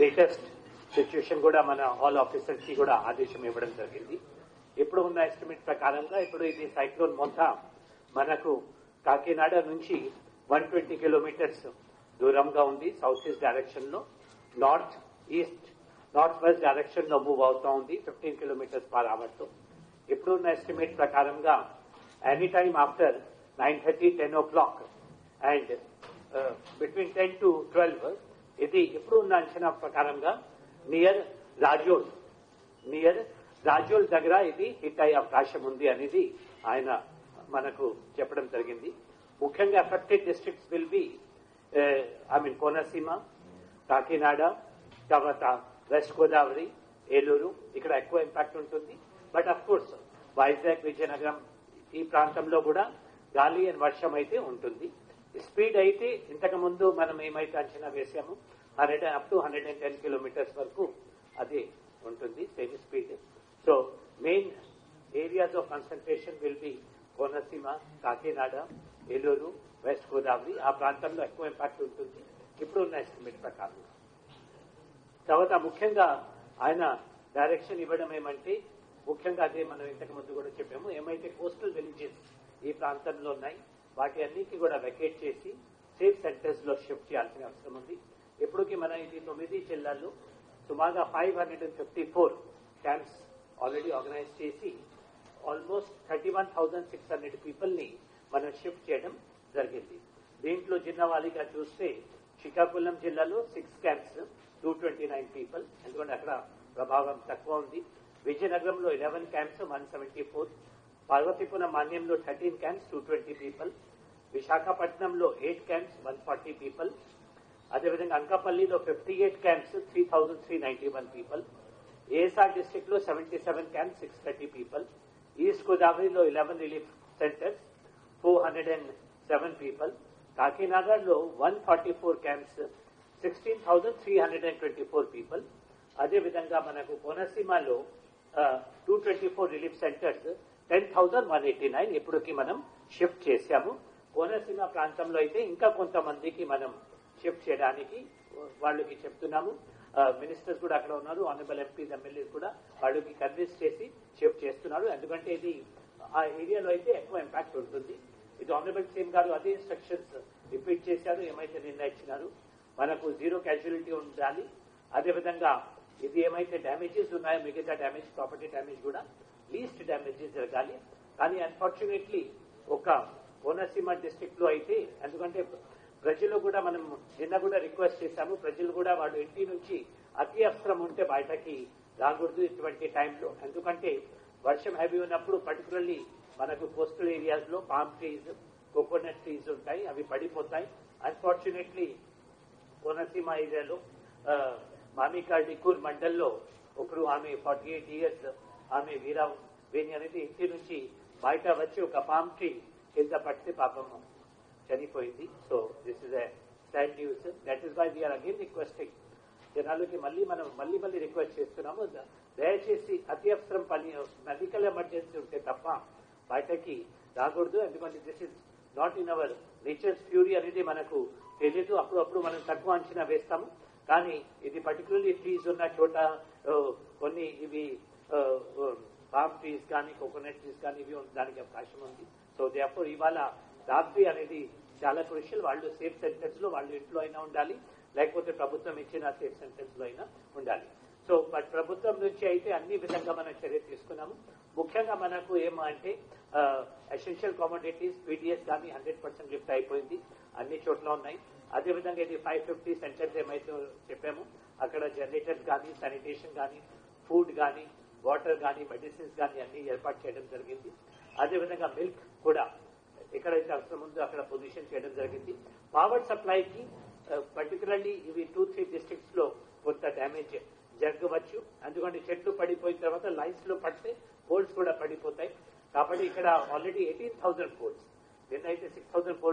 Latest situation కూడా మన all ఆఫీసర్స్కి కూడా ఆదేశం ఇవ్వడం జరిగింది. ఇప్పుడు ఉన్న ఎస్టిమేట్ ప్రకారంగా ఇప్పుడు ఇది సైక్లోన్ మొత్తం మనకు కాకినాడ నుంచి వన్ ట్వంటీ కిలోమీటర్స్ దూరంగా ఉంది సౌత్ ఈస్ట్ డైరెక్షన్లో. నార్త్ ఈస్ట్ నార్త్ వెస్ట్ డైరెక్షన్లో మూవ్ అవుతా ఉంది ఫిఫ్టీన్ కిలోమీటర్స్ పర్ అవర్తో. ఇప్పుడు ఉన్న ఎస్టిమేట్ ప్రకారంగా any time after nine thirty ten o'clock and between ten to twelve ఇది ఇప్పుడు ఉన్న అంచనా ప్రకారంగా నియర్ రాజోల్ నియర్ రాజోల్ దగ్గర ఇది హిట్ అయ్యే అవకాశం ఉంది అనేది ఆయన మనకు చెప్పడం జరిగింది. ముఖ్యంగా affected districts will be I mean Konaseema Kakinada తర్వాత వెస్ట్ గోదావరి ఏలూరు ఇక్కడ ఎక్కువ ఇంపాక్ట్ ఉంటుంది. But of course Vizag Vizianagaram ఈ ప్రాంతంలో కూడా గాలి అండ్ వర్షం అయితే ఉంటుంది. స్పీడ్ అయితే ఇంతకు ముందు మనం ఏమైతే అంచనా వేసాము hundred up to hundred and ten kilometres వరకు అది ఉంటుంది same speed so main areas of concentration will be Konaseema Kakinada Eluru west Godavari ఆ ప్రాంతంలో ఎక్కువ ఇంపాక్ట్ ఉంటుంది. ఇప్పుడు ఉన్న ఎస్టిమేట్ ప్రకారం. తర్వాత ముఖ్యంగా ఆయన డైరెక్షన్ ఇవ్వడం ఏమంటే ముఖ్యంగా అదే మనం ఇంతకు ముందు కూడా చెప్పాము. ఏమైతే కోస్టల్ విలేజెస్ ఈ ప్రాంతంలో ఉన్నాయి వాటి అన్నిటికీ కూడా వెకేట్ చేసి సేఫ్ సెంటర్స్లో షిఫ్ట్ చేయాల్సిన అవసరం ఉంది. ఇప్పటికీ మన ఇది తొమ్మిది జిల్లాల్లో సుమారుగా five hundred and fifty four camps already organise చేసి almost thirty one thousand six hundred పీపుల్ని మనం షిఫ్ట్ చేయడం జరిగింది. దీంట్లో జిన్నవాలిగా చూస్తే శ్రీకాకుళం జిల్లాలో six camps two twenty nine people ఎందుకంటే అక్కడ ప్రభావం తక్కువ ఉంది. విజయనగరంలో eleven camps one seventy four Parvathipuram మాన్యంలో thirteen camps two twenty people. విశాఖపట్నంలో eight camps one forty people. అదేవిధంగా అంకపల్లిలో fifty eight camps three thousand three ninety one people. ASR డిస్టిక్లో seventy seven camps six thirty people. East గోదావరిలో eleven relief centres four hundred and seven people. కాకినాడలో one forty four camps sixteen thousand three hundred and twenty four people. అదేవిధంగా మనకు కోనసీమలో two twenty four relief centres ten thousand one eighty nine ఇప్పటికి మనం shift చేశాము. కోనసీమ ప్రాంతంలో అయితే ఇంకా కొంతమందికి మనం షిఫ్ట్ చేయడానికి వాళ్ళకి చెప్తున్నాము. మినిస్టర్స్ కూడా అక్కడ ఉన్నారు ఆనరబుల్ ఎంపీస్ ఎమ్మెల్యేస్ కూడా వాళ్ళకి కన్విన్స్ చేసి షిఫ్ట్ చేస్తున్నారు. ఎందుకంటే ఇది ఆ ఏరియాలో అయితే ఎక్కువ ఇంపాక్ట్ ఉంటుంది. ఇది ఆనరబుల్ సీఎం గారు అదే ఇన్స్ట్రక్షన్స్ రిపీట్ చేశారు ఏమైతే నిర్ణయించినారు మనకు జీరో క్యాజువాలిటీ ఉండాలి. అదేవిధంగా ఇది ఏమైతే డ్యామేజెస్ ఉన్నాయో మిగతా డ్యామేజ్ ప్రాపర్టీ డ్యామేజ్ కూడా లీస్ట్ డ్యామేజెస్ జరగాలి. కానీ అన్ఫార్చునేట్లీ ఒక కోనసీమ డిస్టిక్లో అయితే ఎందుకంటే ప్రజలు కూడా మనం నిన్న కూడా రిక్వెస్ట్ చేశాము. ప్రజలు కూడా వాళ్ళు ఇంటి నుంచి అతి అవసరం ఉంటే బయటకి రాకూడదు ఇటువంటి టైంలో ఎందుకంటే వర్షం హెవీ ఉన్నప్పుడు పర్టికులర్లీ మనకు కోస్టల్ ఏరియాస్లో పామ్ ట్రీస్ కోకోనట్ ట్రీస్ ఉంటాయి అవి పడిపోతాయి. అన్ఫార్చునేట్లీ కోనసీమ ఏరియాలో మామికాడికూర్ మండల్లో ఒకరు ఆమె ఫార్టీ ఎయిట్ ఇయర్స్ ఆమె వీరా వేణి అనేది ఇంటి నుంచి బయట వచ్చి ఒక పామ్ ట్రీ కింద పడితే పాపం చనిపోయింది. So this is sad news that is why we're again requesting జనాలకి మళ్ళీ మనం మళ్ళీ మళ్ళీ రిక్వెస్ట్ చేస్తున్నాము. దయచేసి అత్యవసరం పని మెడికల్ ఎమర్జెన్సీ ఉంటే తప్ప బయటకి రాకూడదు. ఎందుకంటే this is not in our nature's fury అనేది మనకు తెలియదు అప్పుడప్పుడు మనం తక్కువ అంచనా వేస్తాము. కానీ ఇది పర్టికులర్లీ ట్రీస్ ఉన్న చోట కొన్ని ఇవి పామ్ ట్రీస్ కానీ కోకోనట్ ట్రీస్ కానీ ఇవి దానికి అవకాశం ఉంది. సో దేపో ఇవాళ రాత్రి అనేది చాలా క్రూషియల్ వాళ్ళు సేఫ్ సెంటర్స్లో వాళ్ళు ఇంట్లో అయినా ఉండాలి లేకపోతే ప్రభుత్వం ఇచ్చిన సేఫ్ సెంటర్స్లో అయినా ఉండాలి. సో బట్ ప్రభుత్వం నుంచి అయితే అన్ని విధంగా మనం చర్య తీసుకున్నాము. ముఖ్యంగా మనకు ఏమో అంటే ఎసెన్షియల్ కామోడిటీస్ పీడిఎస్ కానీ హండ్రెడ్ పర్సెంట్ లిఫ్ట్ అయిపోయింది. అన్ని చోట్ల ఉన్నాయి. అదేవిధంగా ఇది ఫైవ్ ఫిఫ్టీ సెంటర్స్ ఏమైతే చెప్పామో అక్కడ జనరేటర్స్ కానీ శానిటేషన్ కానీ ఫుడ్ కానీ వాటర్ కానీ మెడిసిన్స్ కానీ అన్ని ఏర్పాటు చేయడం జరిగింది. అదేవిధంగా మిల్క్ కూడా ఎక్కడైతే అవసరం ఉందో అక్కడ పొజిషన్ చేయడం జరిగింది. పవర్ సప్లైకి పర్టికులర్లీ ఇవి టూ త్రీ డిస్టిక్స్లో కొంత డ్యామేజ్ జరగవచ్చు. ఎందుకంటే చెట్లు పడిపోయిన తర్వాత లైన్స్లో పడితే పోల్స్ కూడా పడిపోతాయి. కాబట్టి ఇక్కడ ఆల్రెడీ ఎయిటీన్ థౌసండ్ పోల్స్ నిన్న అయితే సిక్స్ థౌసండ్ పోల్స్